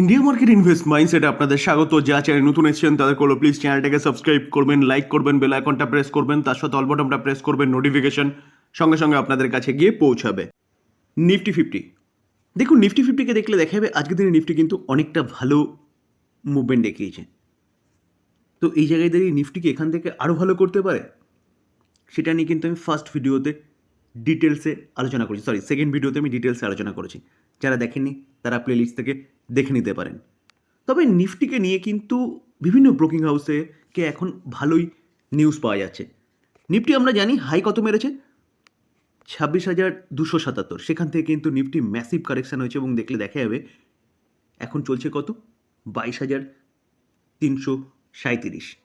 India market invest মাইন্ডসেটে আপনাদের স্বাগত। যা চ্যানেল নতুন এসেছেন, তাদের করল প্লিজ চ্যানেলটাকে সাবস্ক্রাইব করবেন লাইক করবেন বেল আইকনটা প্রেস করবেন, তার সাথে অল বটনটা প্রেস করবেন নোটিফিকেশন সঙ্গে সঙ্গে আপনাদের কাছে গিয়ে পৌঁছাবে। নিফটি ফিফটি দেখুন নিফটি ফিফটিকে দেখলে দেখা যাবে আজকের দিনে নিফটি কিন্তু অনেকটা ভালো মুভমেন্ট দেখিয়েছে। তো এই জায়গায় দাঁড়িয়ে নিফটিকে এখান থেকে আরও ভালো করতে পারে? সেটা নিয়ে কিন্তু আমি ফার্স্ট ভিডিওতে ডিটেলসে আলোচনা করেছি। সরি সেকেন্ড ভিডিওতে আমি ডিটেলসে আলোচনা করেছি। যারা দেখেননি, তারা প্লেলিস্ট থেকে দেখে নিতে পারেন। তবে নিফটিকে নিয়ে কিন্তু বিভিন্ন ব্রোকিং হাউসে কে এখন ভালোই নিউজ পাওয়া যাচ্ছে। নিফটি আমরা জানি হাই কত মেরেছে? ছাব্বিশ হাজার দুশো সাতাত্তর। সেখান থেকে কিন্তু নিফটি ম্যাসিভ কারেকশান হয়েছে এবং দেখলে দেখা যাবে এখন চলছে কত? বাইশ হাজার তিনশো সাঁত্রিশ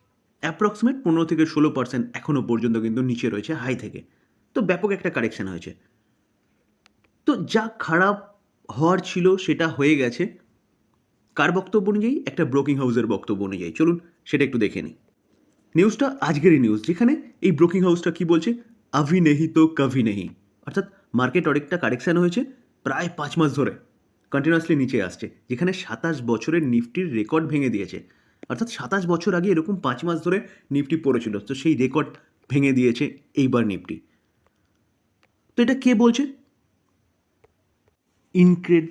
অ্যাপ্রক্সিমেট পনেরো থেকে ষোলো পার্সেন্ট এখনও পর্যন্ত কিন্তু নিচে রয়েছে হাই থেকে। তো ব্যাপক একটা কারেকশান হয়েছে। তো যা খারাপ হওয়ার ছিল সেটা হয়ে গেছে। কার বক্তব্য অনুযায়ী? একটা ব্রোকিং হাউসের বক্তব্য অনুযায়ী। চলুন, সেটা একটু দেখে নিই। নিউজটা আজকেরই নিউজ, যেখানে এই ব্রোকিং হাউসটা কি বলছে? আভি নেহি তো কভি নেহি অর্থাৎ মার্কেট অনেকটা কারেকশান হয়েছে প্রায় পাঁচ মাস ধরে। কন্টিনিউয়াসলি নিচে আসছে, যেখানে সাতাশ বছরের নিফটির রেকর্ড ভেঙে দিয়েছে। অর্থাৎ সাতাশ বছর আগে এরকম পাঁচ মাস ধরে নিফটি পড়েছিল, তো সেই রেকর্ড ভেঙে দিয়েছে এইবার নিফটি। তো এটা কে বলছে? ইনক্রেড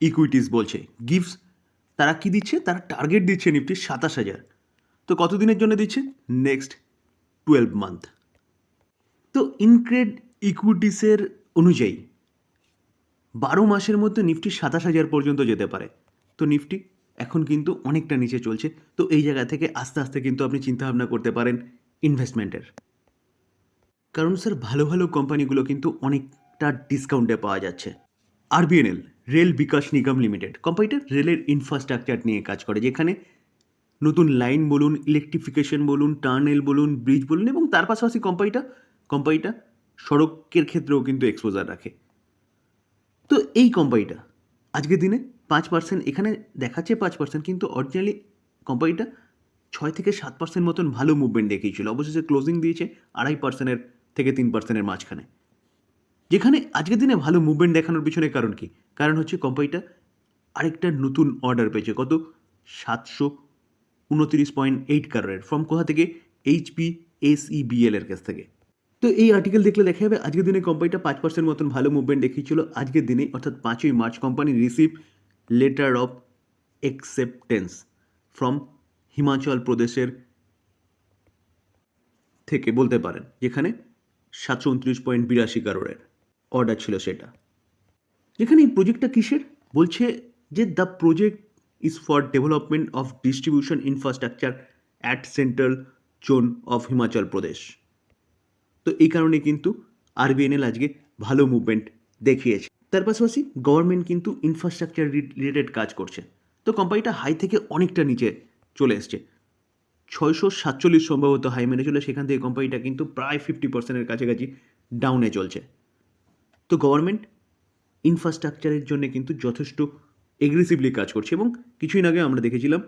ইকুইটিস বলছে। গিভস তারা কি দিচ্ছে? তারা টার্গেট দিচ্ছে নিফটির সাতাশ হাজার। তো কতদিনের জন্য দিচ্ছে? নেক্সট টুয়েলভ মান্থ তো ইনক্রেড ইকুইটিসের অনুযায়ী, বারো মাসের মধ্যে নিফটি সাতাশ হাজার পর্যন্ত যেতে পারে। তো নিফটি এখন কিন্তু অনেকটা নিচে চলছে। তো এই জায়গা থেকে আস্তে আস্তে কিন্তু আপনি চিন্তাভাবনা করতে পারেন ইনভেস্টমেন্টের কারণ স্যার ভালো ভালো কোম্পানিগুলো কিন্তু অনেকটা ডিসকাউন্টে পাওয়া যাচ্ছে। RVNL rail Vikas Nigam limited, কোম্পানিটা রেলের ইনফ্রাস্ট্রাকচার নিয়ে কাজ করে, যেখানে নতুন লাইন বলুন ইলেকট্রিফিকেশন বলুন টার্নেল বলুন ব্রিজ বলুন এবং তার পাশাপাশি কোম্পানিটা কোম্পানিটা সড়কের ক্ষেত্রেও কিন্তু এক্সপোজার রাখে। তো এই কোম্পানিটা, আজকের দিনে পাঁচ পার্সেন্ট এখানে দেখাচ্ছে পাঁচ পার্সেন্ট কিন্তু অরিজিনালি কোম্পানিটা ছয় থেকে সাত পার্সেন্ট মতন ভালো মুভমেন্ট দেখিয়েছিল। অবশেষে ক্লোজিং দিয়েছে আড়াই পার্সেন্টের থেকে তিন পার্সেন্টের মাঝখানে। যেখানে আজকের দিনে ভালো মুভমেন্ট দেখানোর পিছনে কারণ কি? কারণ হচ্ছে কোম্পানিটা আরেকটা নতুন অর্ডার পেয়েছে। কত? সাতশো উনত্রিশ পয়েন্ট এইট কারোরের ফ্রম কোথা থেকে? এইচপি এসইবিএল এর কাছ থেকে। তো এই আর্টিকেল দেখলে দেখা যাবে আজকের দিনে কোম্পানিটা পাঁচ পার্সেন্ট মতন ভালো মুভমেন্ট দেখিয়েছিল। আজকের দিনে, অর্থাৎ পাঁচই March company receive letter of acceptance from Himachal প্রদেশের থেকে বলতে পারেন, যেখানে সাতশো উনত্রিশ পয়েন্ট বিরাশি কারোরের অর্ডার ছিল সেটা। যেখানে এই প্রজেক্টটা কিসের? বলছে যে the project is for development of distribution infrastructure at central zone of Himachal Pradesh তো এই কারণে কিন্তু আরবিএনএল আজকে ভালো মুভমেন্ট দেখিয়েছে। তার পাশাপাশি গভর্নমেন্ট কিন্তু ইনফ্রাস্ট্রাকচার রিলেটেড কাজ করছে। তো কোম্পানিটা হাই থেকে অনেকটা নিচে চলে এসছে। ছয়শো সাতচল্লিশ সম্ভবত হাই মেনে চলে, সেখান থেকে কোম্পানিটা কিন্তু প্রায় ফিফটি পার্সেন্টের কাছাকাছি ডাউনে চলছে। তো গভর্নমেন্ট ইনফ্রাস্ট্রাকচারের জন্য কিন্তু যথেষ্ট এগ্রেসিভলি কাজ করছে এবং কিছুদিন আগে আমরা দেখেছিলাম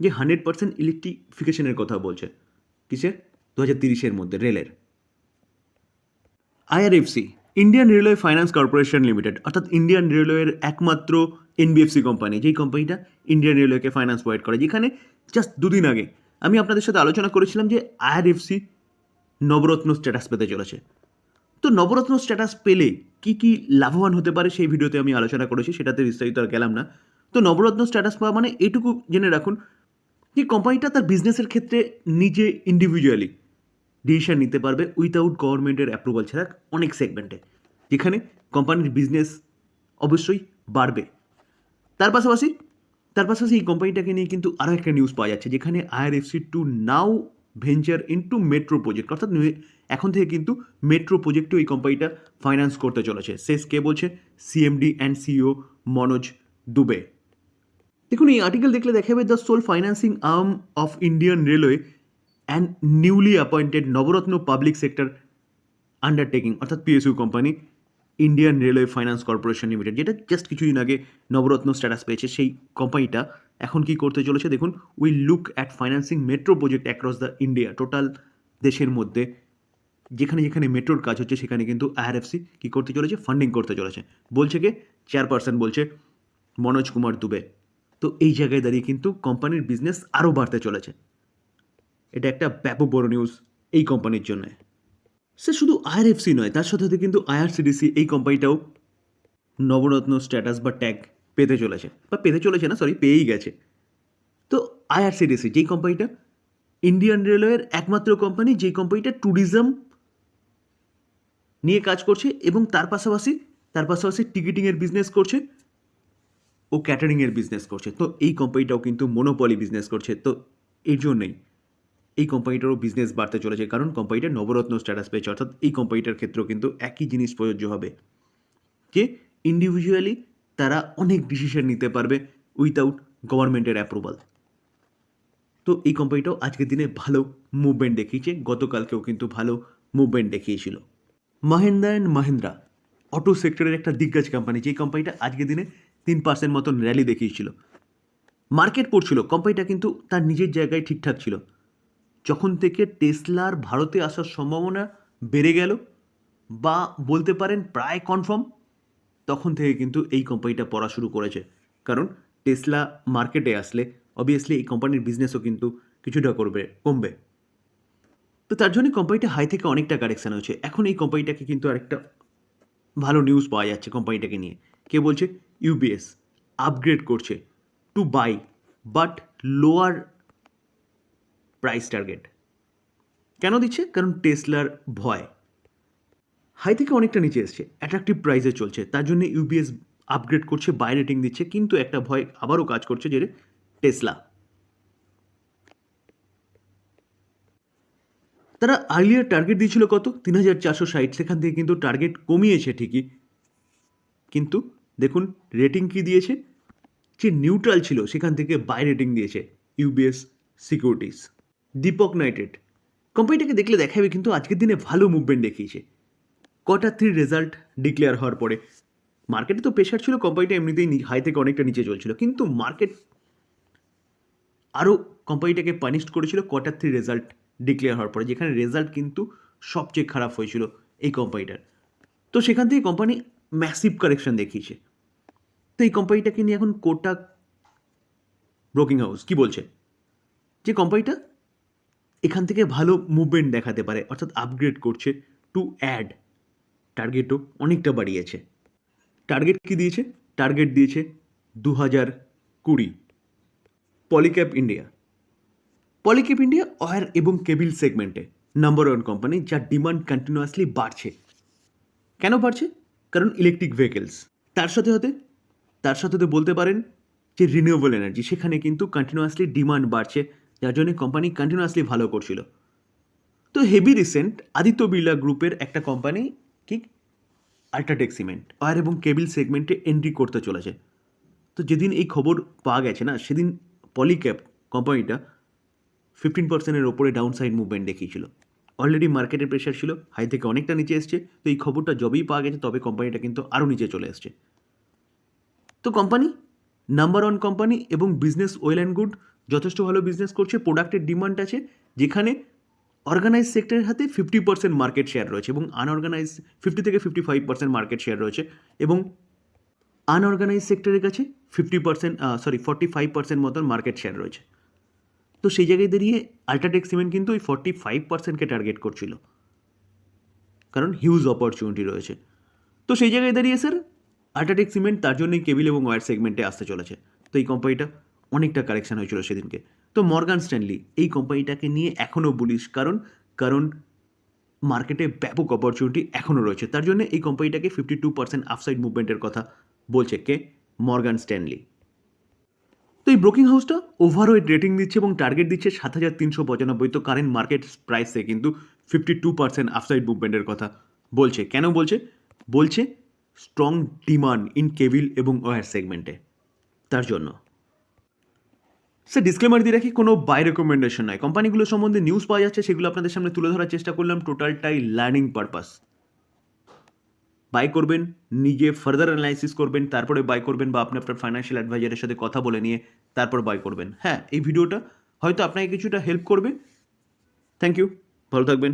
যে হান্ড্রেড পার্সেন্ট ইলেকট্রিফিকেশনের কথা বলছে। কিসের? দু হাজার তিরিশের মধ্যে, রেলের। IRFC Indian railway finance corporation limited অর্থাৎ ইন্ডিয়ান রেলওয়ের একমাত্র এনবিএফসি কোম্পানি যেই কোম্পানিটা ইন্ডিয়ান রেলওয়েকে ফাইন্যান্স প্রোভাইড করে। যেখানে জাস্ট দুদিন আগে আমি আপনাদের সাথে আলোচনা করেছিলাম যে আইআরএফসি নবরত্ন স্ট্যাটাস পেতে চলেছে। তো নবরত্ন স্ট্যাটাস পেলে কি কি লাভবান হতে পারে সেই ভিডিওতে আমি আলোচনা করেছি, সেটাতে বিস্তারিত আর গেলাম না। তো নবরত্ন স্ট্যাটাস পাওয়া মানে এটুকু জেনে রাখুন যে কোম্পানিটা তার বিজনেসের ক্ষেত্রে নিজে ইন্ডিভিজুয়ালি ডিসিশন নিতে পারবে উইথাউট গভর্নমেন্টের অ্যাপ্রুভাল ছাড়া অনেক সেগমেন্টে যেখানে কোম্পানির বিজনেস অবশ্যই বাড়বে। তার পাশাপাশি তার পাশাপাশি এই কোম্পানিটাকে নিয়ে কিন্তু আরও একটা নিউজ পাওয়া যাচ্ছে, যেখানে IRFC to now venture into metro project অর্থাৎ এখন থেকে কিন্তু মেট্রো প্রজেক্টেও এই কোম্পানিটা ফাইন্যান্স করতে চলেছে। শেষ কে বলছে? CMD and CEO Manoj Dubey. দেখুন, এই আর্টিকেল দেখলে দেখা যাবে the sole financing arm of Indian railway and newly appointed Navratna public sector undertaking অর্থাৎ PSU company Indian railway finance corporation limited যেটা জাস্ট কিছুদিন আগে নবরত্ন স্ট্যাটাস পেয়েছে সেই কোম্পানিটা এখন কি করতে চলেছে দেখুন we look at financing metro project across the India total দেশের মধ্যে, যেখানে যেখানে মেট্রোর কাজ হচ্ছে সেখানে কিন্তু আইআরএফসি কী করতে চলেছে ফান্ডিং করতে চলেছে। বলছে কে? চেয়ারপারসন বলছে মনোজ কুমার দুবে। তো এই জায়গায় দাঁড়িয়ে কিন্তু কোম্পানির বিজনেস আরও বাড়তে চলেছে। এটা একটা ব্যাপক বড় নিউজ এই কোম্পানির জন্য। সে শুধু আইআরএফসি নয়, তার সাথে সাথে কিন্তু আইআরসিডিসি এই কোম্পানিটাও নবরত্ন স্ট্যাটাস বা ট্যাগ পেতে চলেছে। বা পেতে চলেছে না সরি পেয়েই গেছে। তো আইআরসিডিসি যেই কোম্পানিটা ইন্ডিয়ান রেলওয়ের একমাত্র কোম্পানি যেই কোম্পানিটা ট্যুরিজম নিয়ে কাজ করছে এবং তার পাশাপাশি তার পাশাপাশি টিকিটিংয়ের বিজনেস করছে ও ক্যাটারিংয়ের বিজনেস করছে। তো এই কোম্পানিটাও কিন্তু মনোপলি বিজনেস করছে। তো এর জন্যই এই কোম্পানিটারও বিজনেস বাড়তে চলেছে। কারণ কোম্পানিটা নবরত্ন স্ট্যাটাস পেয়েছে। অর্থাৎ এই কোম্পানিটার ক্ষেত্রেও কিন্তু একই জিনিস প্রযোজ্য হবে। যে ইন্ডিভিজুয়ালি তারা অনেক ডিসিশন নিতে পারবে উইথাউট গভর্নমেন্টের অ্যাপ্রুভাল তো এই কোম্পানিটাও আজকের দিনে ভালো মুভমেন্ট দেখিয়েছে। গতকালকেও কিন্তু ভালো মুভমেন্ট দেখিয়েছিল। মাহেন্দ্রা অ্যান্ড মাহেন্দ্রা অটো সেক্টরের একটা দিগ্গজ কোম্পানি যেই কোম্পানিটা আজকের দিনে তিন পার্সেন্ট মতন র্যালি দেখিয়েছিল। মার্কেট পড়ছিল। কোম্পানিটা কিন্তু তার নিজের জায়গায় ঠিকঠাক ছিল। যখন থেকে টেসলার ভারতে আসার সম্ভাবনা বেড়ে গেল বা বলতে পারেন প্রায় কনফার্ম তখন থেকে কিন্তু এই কোম্পানিটা পড়া শুরু করেছে। কারণ টেসলা মার্কেটে আসলে অবভিয়াসলি এই কোম্পানির বিজনেসও কিন্তু কিছুটা করবে, কমবে। তো তার জন্য কোম্পানিটা হাই থেকে অনেকটা কারেকশান হয়েছে। এখন এই কোম্পানিটাকে কিন্তু আরেকটা ভালো নিউজ পাওয়া যাচ্ছে কোম্পানিটাকে নিয়ে। কে বলছে? ইউবিএস আপগ্রেড করছে to buy but lower price target কেন দিচ্ছে? কারণ টেসলার ভয়। হাই থেকে অনেকটা নিচে এসছে। অ্যাট্রাকটিভ প্রাইসে চলছে। তার জন্য ইউবিএস আপগ্রেড করছে বাই রেটিং দিচ্ছে, কিন্তু একটা ভয় আবারও কাজ করছে যে টেসলা তারা আর্লিয়ার টার্গেট দিয়েছিল কত? তিন হাজার চারশো ষাট। সেখান থেকে কিন্তু টার্গেট কমিয়েছে ঠিকই। কিন্তু দেখুন রেটিং কি দিয়েছে? যে নিউট্রাল ছিল, সেখান থেকে বাই রেটিং দিয়েছে ইউবিএস সিকিউরিটিস দীপক নাইটেড কোম্পানিটাকে দেখলে দেখাবে কিন্তু আজকের দিনে ভালো মুভমেন্ট দেখিয়েছে। কোয়ার্টার থ্রি রেজাল্ট ডিক্লেয়ার হওয়ার পরে। মার্কেটে তো প্রেশার ছিল কোম্পানিটা এমনিতেই হাই থেকে অনেকটা নিচে চলছিল। কিন্তু মার্কেট আরও কোম্পানিটাকে পানিশ করেছিল কোয়ার্টার থ্রি রেজাল্ট ডিক্লেয়ার হওয়ার পরে, যেখানে রেজাল্ট কিন্তু সবচেয়ে খারাপ হয়েছিল এই কোম্পানিটার তো সেখান থেকে কোম্পানি ম্যাসিভ কারেকশন দেখিয়েছে। তো এই কোম্পানিটাকে নিয়ে এখন কোটাক ব্রোকিং হাউস কি বলছে? যে কোম্পানিটা এখান থেকে ভালো মুভমেন্ট দেখাতে পারে, অর্থাৎ আপগ্রেড করছে টু অ্যাড টার্গেটও অনেকটা বাড়িয়েছে। টার্গেট কি দিয়েছে? টার্গেট দিয়েছে দু হাজার কুড়ি। Polycab India Polycab India wire এবং কেবিল সেগমেন্টে নাম্বার ওয়ান কোম্পানি যার ডিমান্ড কন্টিনিউয়াসলি বাড়ছে। কেন বাড়ছে? কারণ ইলেকট্রিক ভেহিকেলস তার সাথে সাথে, তার সাথে বলতে পারেন যে রিনিউয়েবল এনার্জি সেখানে কিন্তু কন্টিনিউয়াসলি ডিমান্ড বাড়ছে। যার জন্য কোম্পানি কন্টিনিউয়াসলি ভালো করছিল। তো হেভি রিসেন্ট আদিত্য বিড়লা গ্রুপের একটা কোম্পানি কি? আল্ট্রাটেক সিমেন্ট ওয়ার এবং কেবিল সেগমেন্টে এন্ট্রি করতে চলেছে। তো যেদিন এই খবর পাওয়া গেছে না, সেদিন পলিক্যাপ কোম্পানিটা ফিফটিন পার্সেন্টের ওপরে ডাউন সাইড মুভমেন্ট দেখিয়েছিল অলরেডি মার্কেটের প্রেশার ছিল হাই থেকে অনেকটা নিচে এসছে। তো এই খবরটা যবেই পাওয়া গেছে, তবে কোম্পানিটা কিন্তু আরও নিচে চলে এসছে। তো কোম্পানি নাম্বার ওয়ান কোম্পানি এবং বিজনেস ওয়েল অ্যান্ড গুড যথেষ্ট ভালো বিজনেস করছে প্রোডাক্টের ডিমান্ড আছে, যেখানে অর্গানাইজ সেক্টরের হাতে ফিফটি পার্সেন্ট মার্কেট শেয়ার রয়েছে এবং আনঅর্গানাইজ ফিফটি থেকে fifty five percent market share রয়েছে এবং আনঅর্গানাইজ সেক্টরের কাছে fifty percent sorry forty five percent মতন মার্কেট শেয়ার রয়েছে। তো সেই জায়গায় দাঁড়িয়ে আল্ট্রাটেক সিমেন্ট কিন্তু ওই ফর্টি ফাইভ পার্সেন্টকে টার্গেট করছিল। কারণ হিউজ অপরচুনিটি রয়েছে। তো সেই জায়গায় দাঁড়িয়ে স্যার আল্ট্রাটেক সিমেন্ট তার জন্যই কেবিল এবং ওয়্যার সেগমেন্টে আসতে চলেছে। তো এই কোম্পানিটা অনেকটা কারেকশন হয়েছিল সেদিনকে। তো মর্গান স্ট্যানলি এই কোম্পানিটাকে নিয়ে এখনও বলিস কারণ কারণ মার্কেটে ব্যাপক অপরচুনিটি এখনও রয়েছে। তার জন্য এই কোম্পানিটাকে ফিফটি টু পার্সেন্ট আফসাইড মুভমেন্টের কথা বলছে কে? Morgan Stanley. তো এই ব্রোকিং হাউসটা ওভারওয়েট রেটিং দিচ্ছে এবং টার্গেট দিচ্ছে সাত হাজার তিনশো পঁচানব্বই। তো কারেন্ট মার্কেট প্রাইসে কিন্তু ফিফটি টু পার্সেন্ট আফসাইড মুভমেন্টের কথা বলছে। কেন বলছে? বলছে স্ট্রং ডিমান্ড ইন কেবিল এবং ওয়ার সেগমেন্টে তার জন্য। স্যার ডিসক্লেমার দিয়ে রাখি, কোনো বাই রেকমেন্ডেশন নয় কোম্পানিগুলো সম্বন্ধে নিউজ পাওয়া যাচ্ছে, সেগুলো আপনাদের সামনে তুলে ধরার চেষ্টা করলাম টোটালটাই লার্নিং পারপাস বাই করবেন, নিজে ফার্দার অ্যানালাইসিস করবেন, তারপরে বাই করবেন বা আপনি আপনার ফাইন্যান্সিয়াল অ্যাডভাইজারের সাথে কথা বলে নিয়ে তারপর বাই করবেন। হ্যাঁ এই ভিডিওটা হয়তো আপনাকে কিছুটা হেল্প করবে। থ্যাংক ইউ ভালো থাকবেন।